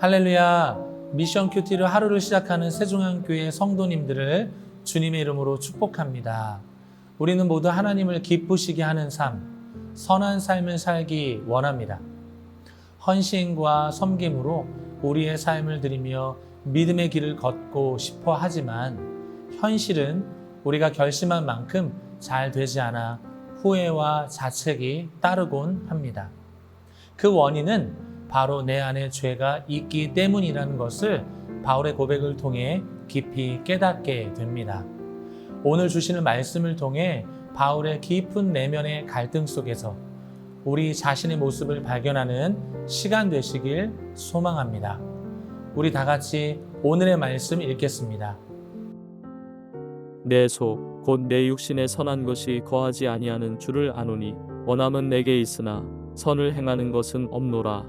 할렐루야 미션 큐티를 하루를 시작하는 세종한교회 성도님들을 주님의 이름으로 축복합니다. 우리는 모두 하나님을 기쁘시게 하는 삶, 선한 삶을 살기 원합니다. 헌신과 섬김으로 우리의 삶을 드리며 믿음의 길을 걷고 싶어 하지만 현실은 우리가 결심한 만큼 잘 되지 않아 후회와 자책이 따르곤 합니다. 그 원인은 바로 내 안에 죄가 있기 때문이라는 것을 바울의 고백을 통해 깊이 깨닫게 됩니다. 오늘 주시는 말씀을 통해 바울의 깊은 내면의 갈등 속에서 우리 자신의 모습을 발견하는 시간 되시길 소망합니다. 우리 다 같이 오늘의 말씀 읽겠습니다. 내 속 곧 내 육신에 선한 것이 거하지 아니하는 줄을 아노니 원함은 내게 있으나 선을 행하는 것은 없노라.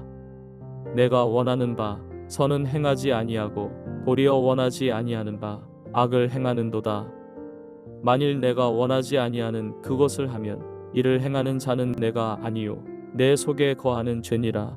내가 원하는 바 선은 행하지 아니하고 도리어 원하지 아니하는 바 악을 행하는도다. 만일 내가 원하지 아니하는 그것을 하면 이를 행하는 자는 내가 아니요 내 속에 거하는 죄니라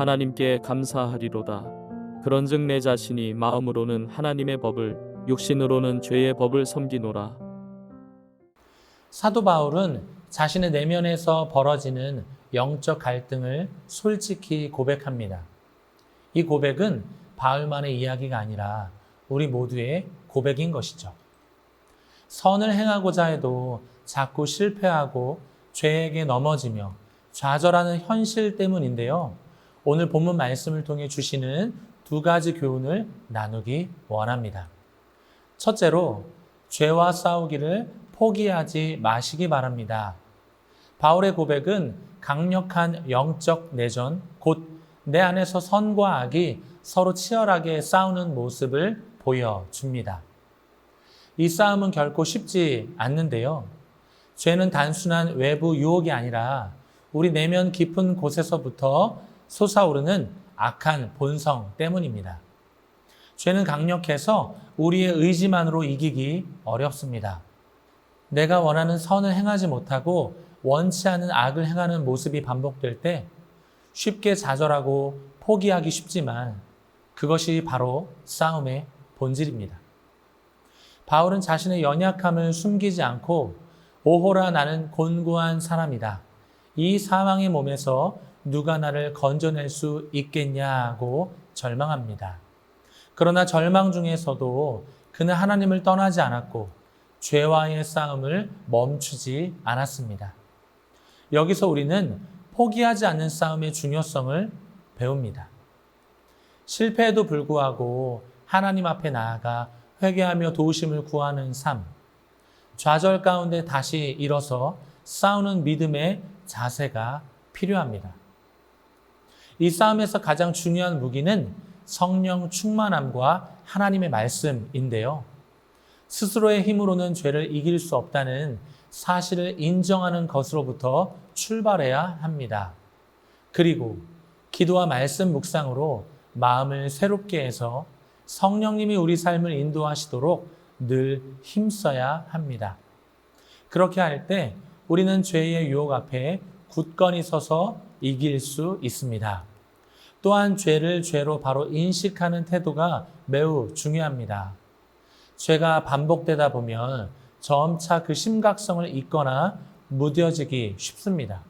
하나님께 감사하리로다. 그런즉 내 자신이 마음으로는 하나님의 법을 육신으로는 죄의 법을 섬기노라. 사도 바울은 자신의 내면에서 벌어지는 영적 갈등을 솔직히 고백합니다. 이 고백은 바울만의 이야기가 아니라 우리 모두의 고백인 것이죠. 선을 행하고자 해도 자꾸 실패하고 죄에게 넘어지며 좌절하는 현실 때문인데요. 오늘 본문 말씀을 통해 주시는 두 가지 교훈을 나누기 원합니다. 첫째로 죄와 싸우기를 포기하지 마시기 바랍니다. 바울의 고백은 강력한 영적 내전, 곧 내 안에서 선과 악이 서로 치열하게 싸우는 모습을 보여줍니다. 이 싸움은 결코 쉽지 않는데요. 죄는 단순한 외부 유혹이 아니라 우리 내면 깊은 곳에서부터 솟아오르는 악한 본성 때문입니다. 죄는 강력해서 우리의 의지만으로 이기기 어렵습니다. 내가 원하는 선을 행하지 못하고 원치 않은 악을 행하는 모습이 반복될 때 쉽게 좌절하고 포기하기 쉽지만 그것이 바로 싸움의 본질입니다. 바울은 자신의 연약함을 숨기지 않고 오호라 나는 곤고한 사람이다. 이 사망의 몸에서 누가 나를 건져낼 수 있겠냐고 절망합니다. 그러나 절망 중에서도 그는 하나님을 떠나지 않았고 죄와의 싸움을 멈추지 않았습니다. 여기서 우리는 포기하지 않는 싸움의 중요성을 배웁니다. 실패에도 불구하고 하나님 앞에 나아가 회개하며 도우심을 구하는 삶, 좌절 가운데 다시 일어서 싸우는 믿음의 자세가 필요합니다. 이 싸움에서 가장 중요한 무기는 성령 충만함과 하나님의 말씀인데요. 스스로의 힘으로는 죄를 이길 수 없다는 사실을 인정하는 것으로부터 출발해야 합니다. 그리고 기도와 말씀 묵상으로 마음을 새롭게 해서 성령님이 우리 삶을 인도하시도록 늘 힘써야 합니다. 그렇게 할 때 우리는 죄의 유혹 앞에 굳건히 서서 이길 수 있습니다. 또한 죄를 죄로 바로 인식하는 태도가 매우 중요합니다. 죄가 반복되다 보면 점차 그 심각성을 잊거나 무뎌지기 쉽습니다.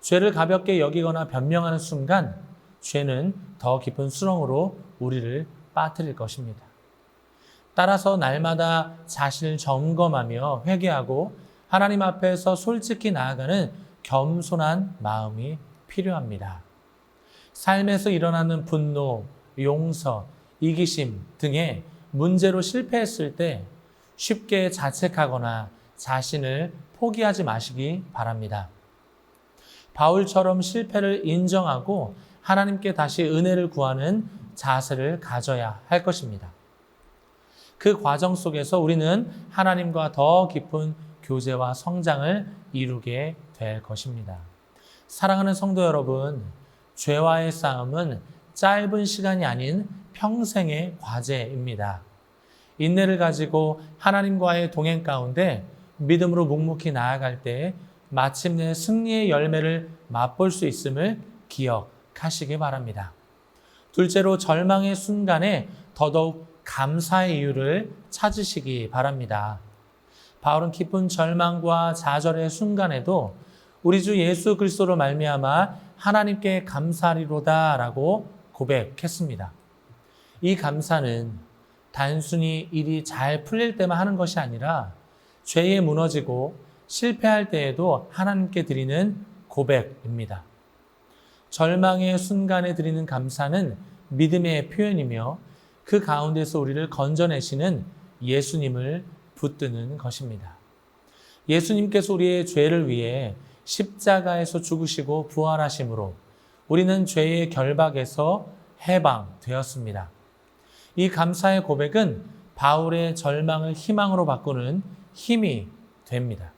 죄를 가볍게 여기거나 변명하는 순간 죄는 더 깊은 수렁으로 우리를 빠뜨릴 것입니다. 따라서 날마다 자신을 점검하며 회개하고 하나님 앞에서 솔직히 나아가는 겸손한 마음이 필요합니다. 삶에서 일어나는 분노, 용서, 이기심 등의 문제로 실패했을 때 쉽게 자책하거나 자신을 포기하지 마시기 바랍니다. 바울처럼 실패를 인정하고 하나님께 다시 은혜를 구하는 자세를 가져야 할 것입니다. 그 과정 속에서 우리는 하나님과 더 깊은 교제와 성장을 이루게 될 것입니다. 사랑하는 성도 여러분, 죄와의 싸움은 짧은 시간이 아닌 평생의 과제입니다. 인내를 가지고 하나님과의 동행 가운데 믿음으로 묵묵히 나아갈 때 마침내 승리의 열매를 맛볼 수 있음을 기억하시기 바랍니다. 둘째로 절망의 순간에 더더욱 감사의 이유를 찾으시기 바랍니다. 바울은 깊은 절망과 좌절의 순간에도 우리 주 예수 그리스도로 말미암아 하나님께 감사리로다라고 고백했습니다. 이 감사는 단순히 일이 잘 풀릴 때만 하는 것이 아니라 죄에 무너지고 실패할 때에도 하나님께 드리는 고백입니다. 절망의 순간에 드리는 감사는 믿음의 표현이며 그 가운데서 우리를 건져내시는 예수님을 붙드는 것입니다. 예수님께서 우리의 죄를 위해 십자가에서 죽으시고 부활하심으로 우리는 죄의 결박에서 해방되었습니다. 이 감사의 고백은 바울의 절망을 희망으로 바꾸는 힘이 됩니다.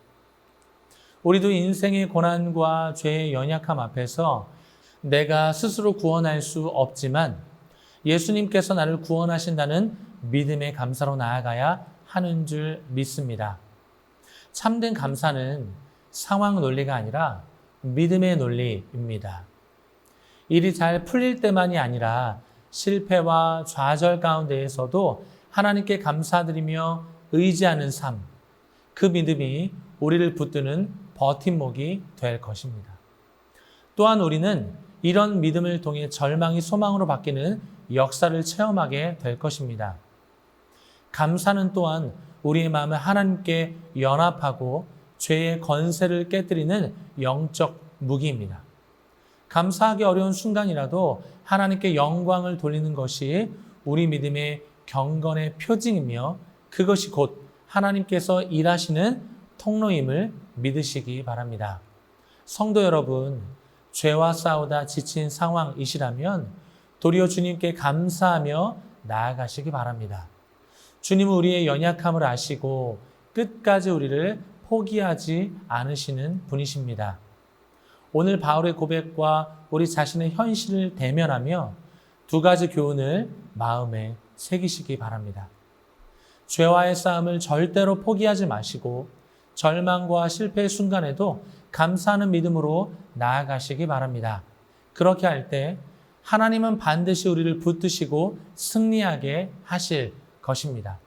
우리도 인생의 고난과 죄의 연약함 앞에서 내가 스스로 구원할 수 없지만 예수님께서 나를 구원하신다는 믿음의 감사로 나아가야 하는 줄 믿습니다. 참된 감사는 상황 논리가 아니라 믿음의 논리입니다. 일이 잘 풀릴 때만이 아니라 실패와 좌절 가운데에서도 하나님께 감사드리며 의지하는 삶, 그 믿음이 우리를 붙드는 버팀목이 될 것입니다. 또한 우리는 이런 믿음을 통해 절망이 소망으로 바뀌는 역사를 체험하게 될 것입니다. 감사는 또한 우리의 마음을 하나님께 연합하고 죄의 건세를 깨뜨리는 영적 무기입니다. 감사하기 어려운 순간이라도 하나님께 영광을 돌리는 것이 우리 믿음의 경건의 표징이며 그것이 곧 하나님께서 일하시는 통로임을 믿으시기 바랍니다. 성도 여러분, 죄와 싸우다 지친 상황이시라면 도리어 주님께 감사하며 나아가시기 바랍니다. 주님은 우리의 연약함을 아시고 끝까지 우리를 포기하지 않으시는 분이십니다. 오늘 바울의 고백과 우리 자신의 현실을 대면하며 두 가지 교훈을 마음에 새기시기 바랍니다. 죄와의 싸움을 절대로 포기하지 마시고 절망과 실패의 순간에도 감사하는 믿음으로 나아가시기 바랍니다. 그렇게 할 때 하나님은 반드시 우리를 붙드시고 승리하게 하실 것입니다.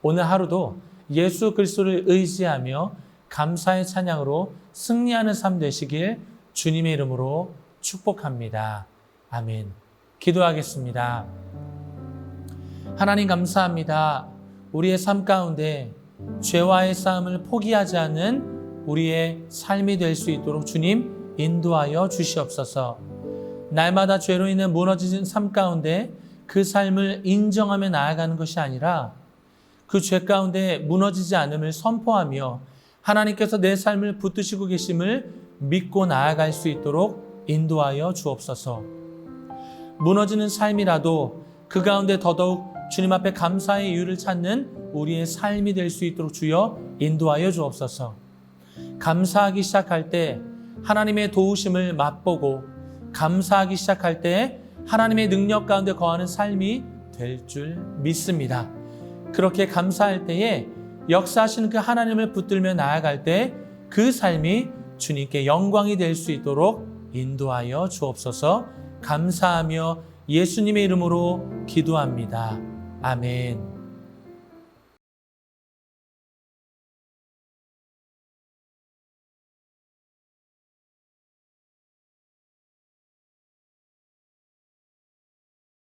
오늘 하루도 예수 그리스도를 의지하며 감사의 찬양으로 승리하는 삶 되시길 주님의 이름으로 축복합니다. 아멘. 기도하겠습니다. 하나님 감사합니다. 우리의 삶 가운데 죄와의 싸움을 포기하지 않는 우리의 삶이 될 수 있도록 주님 인도하여 주시옵소서. 날마다 죄로 인해 무너진 삶 가운데 그 삶을 인정하며 나아가는 것이 아니라 그 죄 가운데 무너지지 않음을 선포하며 하나님께서 내 삶을 붙드시고 계심을 믿고 나아갈 수 있도록 인도하여 주옵소서. 무너지는 삶이라도 그 가운데 더더욱 주님 앞에 감사의 이유를 찾는 우리의 삶이 될 수 있도록 주여 인도하여 주옵소서. 감사하기 시작할 때 하나님의 도우심을 맛보고 감사하기 시작할 때 하나님의 능력 가운데 거하는 삶이 될 줄 믿습니다. 그렇게 감사할 때에 역사하시는 그 하나님을 붙들며 나아갈 때 그 삶이 주님께 영광이 될 수 있도록 인도하여 주옵소서 감사하며 예수님의 이름으로 기도합니다. 아멘.